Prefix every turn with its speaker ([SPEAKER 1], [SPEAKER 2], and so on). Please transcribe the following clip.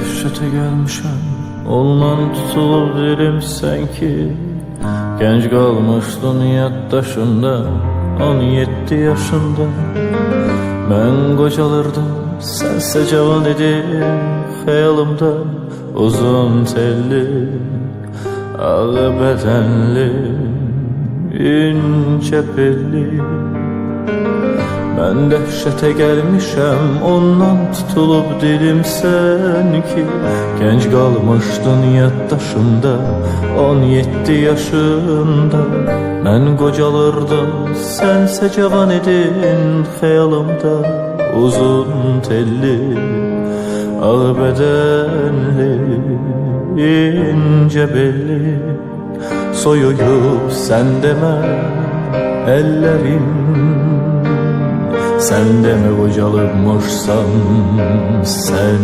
[SPEAKER 1] dehşete gelmişim. Ondan tutulub dilim sanki. Genç kalmışdın yaddaşımda 17 yaşında. Ben qocalırdım Sənsə cavan idin Xəyalımda uzun telli Ağı bədənli İnce belli Ben dəhşətə gəlmişəm Ondan tutulub dilim sən ki Gənc qalmışdın yaddaşımda 17 yaşında. Mən qocalırdım Sənsə cavan idin xəyalımda Uzun telli Ağ bədənli ince belli. Soyuyup sen deme ellerim Sen de mi kocalıbmışsan sen